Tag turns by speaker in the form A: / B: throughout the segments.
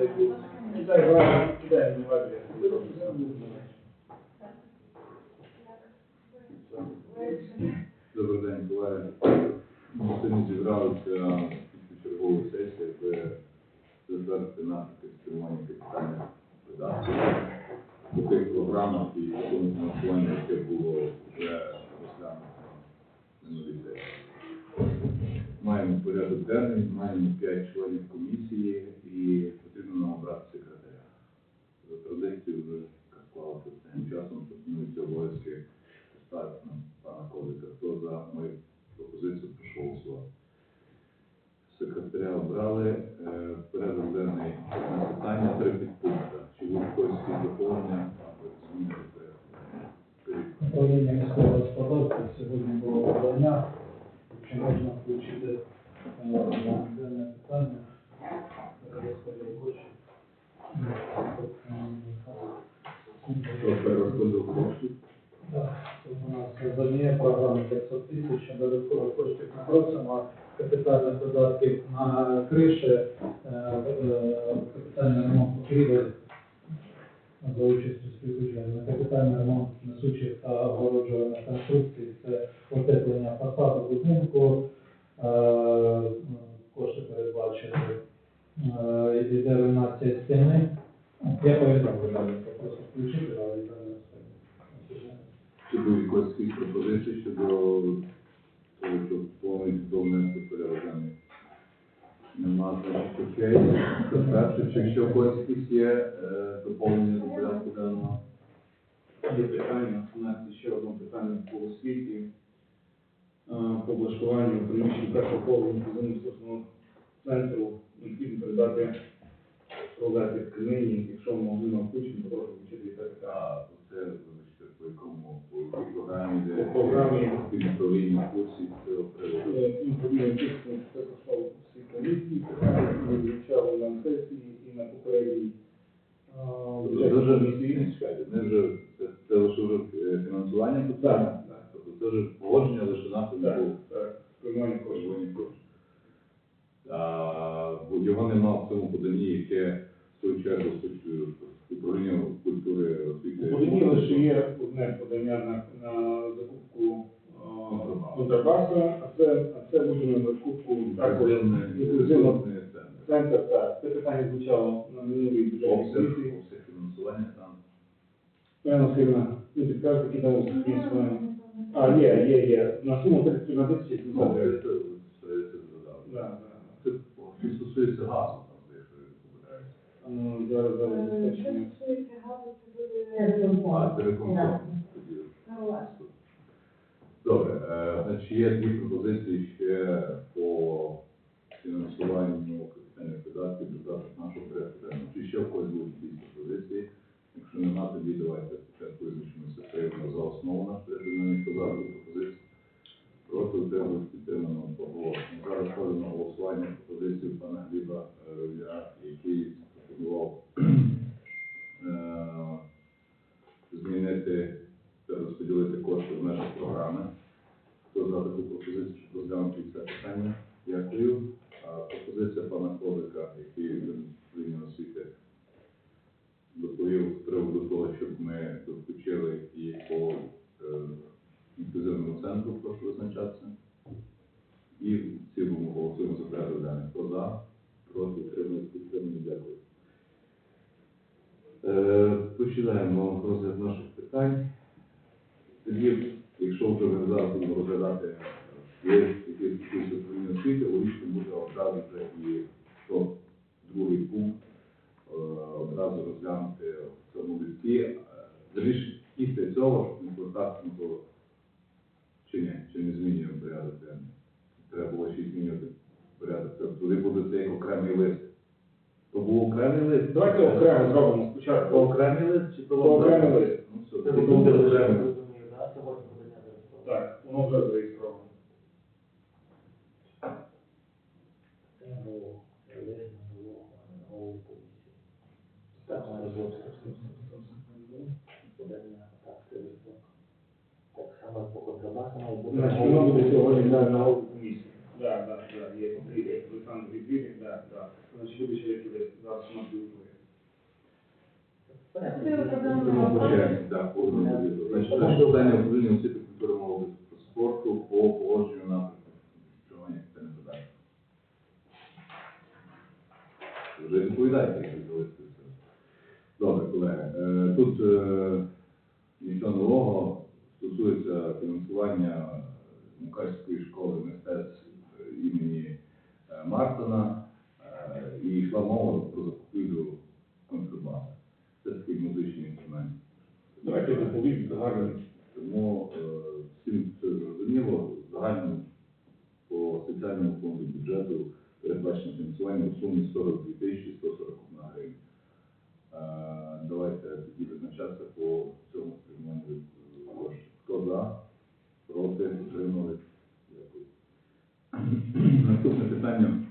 A: Кидай грати, кидай мені в адрес.
B: Добрий день, колеги. Ми сьогодні зібралися після чергової сесії, аби затвердити наші спрямовані питання видатків по тих програмах і тому фінансуванню, яке було вже розглянуто на сесії. Маємо порядок денний, маємо 5 членів комісії і потрібно брат, секретаря. За традицією вже як склалося цим часом, пропонуються обов'язки ставити на пана Козика. Хто за мою пропозицію прошу голосувати. Секретаря обрали. Е, Порядок денний одне питання, три підпункти. Чи буде якось якісь доповнення або зміни до порядку? Скажіть.
C: Управління міського господарства сьогодні було подання, якщо можна включити е, на дане питання, розподіл коштів.
B: Про перерозподіл коштів.
C: Так, Тут у нас з однієї програми 500 тисяч, додаткових коштів не просимо, капітальних видатків на криші, е, е, капітальний ремонт покрівель за участю співбюджету. На капітальний ремонт несучих та огороджувальних конструкцій, це утеплення фасаду будинку, е, кошти передбачені, е, іде руйнація стіни. Я повідомлю, просто включити, але.
B: Чи будуть якось якісь щодо того, що повністю довнести порядок денний? Нема, значить окей. Це перше, чи якщо когось якісь є е, доповнення до порядку денного?
A: Є питання, у нас ще одне питання по освіті, е, по облаштуванню приміщень першого поверху ресурсного центру необхідно передати провести тканині, якщо могли включити, то прошу включити і
B: це, вибачте, по якому, по якій програмі, де
A: По програмі.
B: спільноправління курсів цього приводу?
A: Інформуємо тиску, це пройшло всі комісії, питання, які звучали на сесії і на попередній е,
B: Тобто Це вже
A: комісії.
B: не чекайте, не вже, це, це лише вже е, фінансування тут?
A: Так, так.
B: Тобто це вже погодження лише на
A: Так, так, приймання коштів.
B: Червоні кошти. А, бо його нема в цьому поданні, яке в свою чергу стоїть управління культури освіти.
A: Лише є одне подання на, на закупку е, контрабаса, а це, а це буде на закупку також інклюзивного
B: інклюзивний центр.
A: центр. Так, це питання звучало на минулій бюджетній комісії.
B: фінансування там.
A: Певно, Васильівна, ну підкажете, які там фінансування. А, є, є, є. На суму 31 тисяча
B: Ну,
A: 700
B: це,
A: гривень.
B: це, це, це.
A: Да, да.
B: Це що стосується газу, там, де я не
A: ну, Зараз, зараз,
D: Що
A: забезпечення.
D: стосується газу, це буде
B: А, телекомпонент. Тоді. Добре, е, значить є дві пропозиції ще по фінансуванню капітальних видатків додати нашого порядку. Чи ще в когось будуть якісь пропозиції? Якщо нема, тоді давайте спочатку визначимося приймемо за основу наш порядок денний. Хто за таку пропозицію? Проти утримують підтримано поголошення. Зараз ставлю на голосування пропозицію пана Гліба е, Віра, який пропонував е, змінити та розподілити кошти в межах програми. Хто за таку пропозицію, щоб розглянути це питання? Дякую. А пропозиція пана Ковика, який він прийняв освіти, доповів з приводу того, щоб ми включили і по е, інклюзивному центру, прошу визначатися. І в цілому голосуємо за порядок денний. Хто за? Проти утримують підтримую. Дякую. Е, Починаємо розгляд наших питань. Тоді, якщо вже зараз будемо розглядати якісь якісь управління освіти, логічно буде одразу вже і то другий пункт е, одразу розглянути в цьому листі. Заліж після цього, щоб не повертатися на чи ні, чи не змінюємо порядок. Треба було ще змінювати порядок. Тобто туди буде цей окремий лист. То був окремий лист.
A: Давайте окремо зробимо спочатку.
B: окремий лист чи
A: То окремий лист.
B: Ну все, тоді буде окремий.
A: Так, воно вже зареєстровано. Значить, воно буде сьогодні на. Так, так, так, так, так. Буде лист. Зараз у нас
D: Це проблема.
B: Тому по черзі, так, по одному звіту. Значить, перше питання управління освіти, культури, молоді спорту по погодженню напрямку функціонування питання подачі. Вже відповідаєте, якщо це. Добре, колеги. Е, Тут е, нічого нового стосується фінансування Мукачської школи мистецтв імені е, Мартина. Е, І йшла мова про
A: доповім.
B: Тому е, всім все зрозуміло, загально по спеціальному фонду бюджету передбачено фінансування у сумі 42 тисячі 141 гривень. Давайте тоді визначатися по цьому спрямованню коштів. Хто за, проти, утримали? Дякую. Наступне питання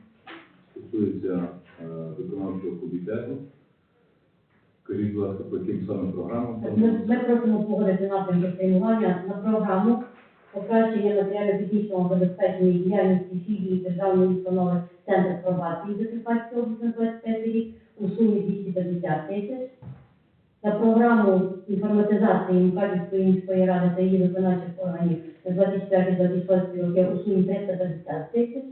B: стосується е, виконавчого комітету. Скажіть, будь ласка, по яким саме програмам?
E: Ми, ми просимо погодити напрямки спрямування на програму покращення матеріально-технічного забезпечення діяльності філії державної установи Центр пробації Закарпатської області на 25 рік у сумі 250 тисяч. На програму інформатизації Мукачівської міської ради та її виконавчих органів на 24-26 роки у сумі 350 тисяч.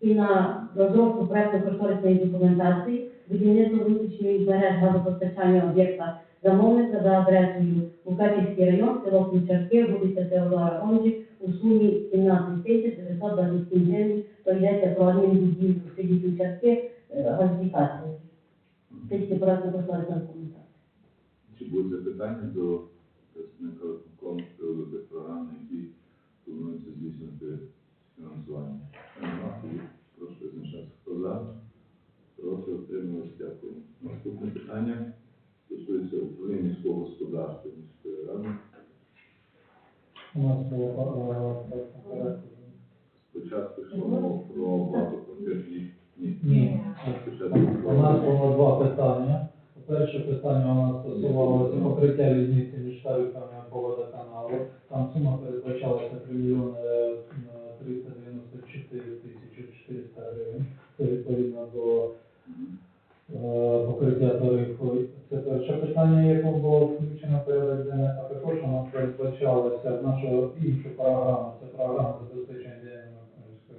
E: І на розробку проекту кошторисної документації будівництво внутрішньої мереж газопостачання об'єкта замовника за адресою Мукачівський район, село Ключарки, вулиця Теодора Онжі у сумі 17 тисяч 927 гривень, то йдеться про адмінбудівлю в селі Ключарки, е, газифікації. Тисячі проекту кошторисна документація.
B: Чи будуть запитання до представника виконкому з приводу тих програм, які плануються здійснити фінансування? Нема, тоді Прошу визначатися, хто за, проти, отрималися, дякую. Наступне питання стосується управління міського господарства міської ради.
C: У нас е.
B: Спочатку йшло про багатоквартирні ні.
C: У нас було два питання. Перше питання у нас стосувалося покриття різниці між тарифами по водоканалу. Там сума передбачалася 3 мільйони питання, яке було включено в порядок денний, а також у нас передбачалося в нашу іншу програму, це програма забезпечення діяльності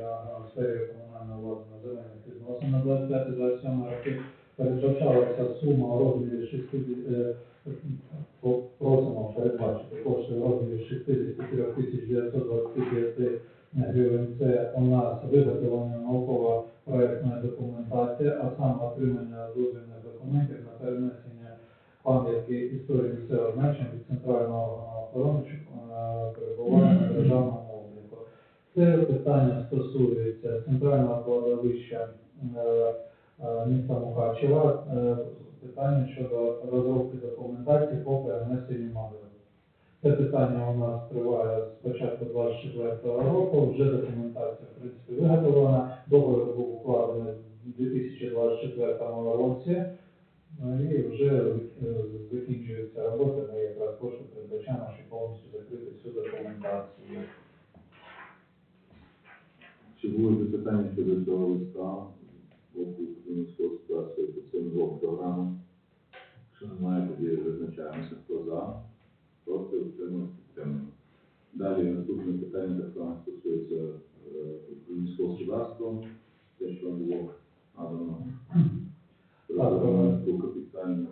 C: е, сфері комунальної влади на земельних відносин на 25-27 роки. Передбачалася сума розмірі 60, е, просимо передбачити кошти в розмірі 63 тисяч 925 гривень. Це у нас виготовлення пам'ятки історії місцевого значення від центрального охорони що, е, перебування на державному обліку. Це питання стосується центрального кладовища е, е, міста Мукачева, е, питання щодо розробки документації по перенесенню могили. Це питання у нас триває з початку 24 року. Вже документація в принципі виготовлена. Договір був укладений в 2024 році. І вже е, закінчується робота. Ми якраз кошти передбачаємо, щоб повністю закрити всю документацію.
B: Чи були запитання щодо цього листа Українського господарства по цим двом програмам? Якщо немає, тоді визначаємося, хто за, проти, утримується, підтримуємо. Далі наступне питання само стосується е, українського господарства, те, що було надано
C: Так,
B: до капітальних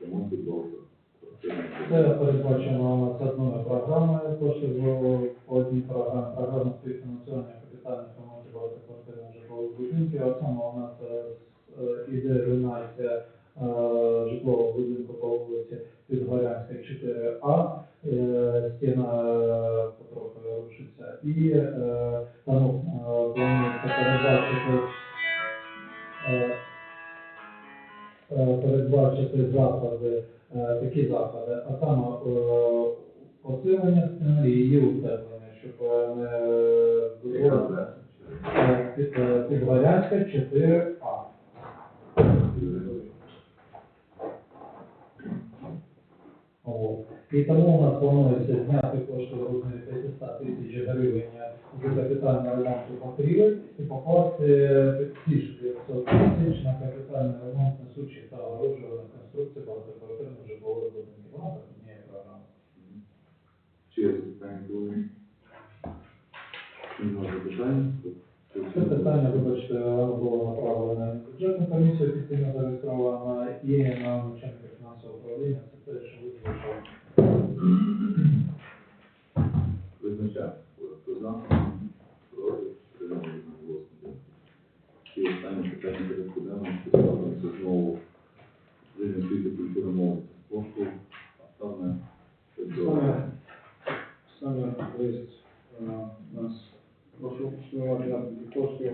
B: ремонтів довго.
C: Це передбачено одною програмою, кошти в по одній програмі, програма співфінансування капітальних ремонтів багатоквартирних житлових будинків, а саме у нас е, е, іде руйнація е, житлового будинку по вулиці Підгорянська 4А, е, стіна потроху рушиться, і Е, передбачити заходи, е, такі заходи, а саме е, посилення стіни і її утеплення, щоб не було підварянка 4 І тому у нас планується зняти кошти в розмірі 500 тисяч гривень з капітального ремонту покрівель і покласти ці ж 500 тисяч на капітальний ремонт несучих та огороджуваних конструкцій багатоквартирних житлових будинків. Вона так є програма.
B: Чи є запитання, колеги? Немає запитань?
C: Це питання, вибачте, було направлене бюджетну комісію, офіційно зареєстровано, і на начальника фінансового управління. Це те, що ви залишили.
B: Визначаємо. Хто за? Проти? Підтримали одноголосно. І останнє питання порядку денного, що ставиться знову Зрівня освіти, культури, мови та спорту, а саме
A: Саме, саме лист е, нас прошу спрямувати напрямки коштів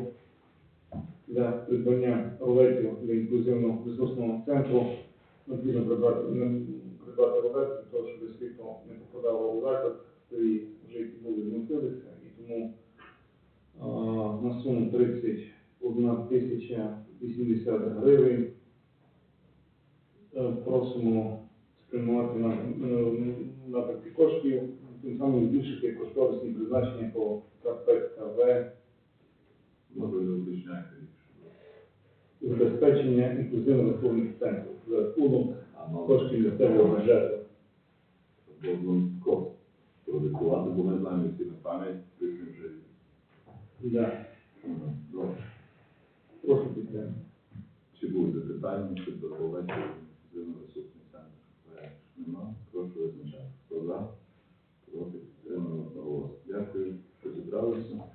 A: для придбання ролетів для інклюзивного ресурсного центру. Необхідно придбати, ролети для того, щоб світло не попадало у заклад, і вже які були змістилися, і тому е, на суму 31 тисяча 80 гривень е, просимо спрямувати на напрямки коштів, тим самим збільшити кошторисні призначення по КПКВ
B: Може не уточняйте.
A: забезпечення інклюзивно-виховних центрів за рахунок коштів місцевого бюджету.
B: Обов'язково продикувати, бо ми знаємо всі на пам'ять прийшли в житті.
A: Да.
B: Мгм, Добре.
A: Прошу підтримати.
B: Чи будуть запитання щодо овечі інклюзивно-ресурсних центрів? Немає. Прошу визначати. Хто? those.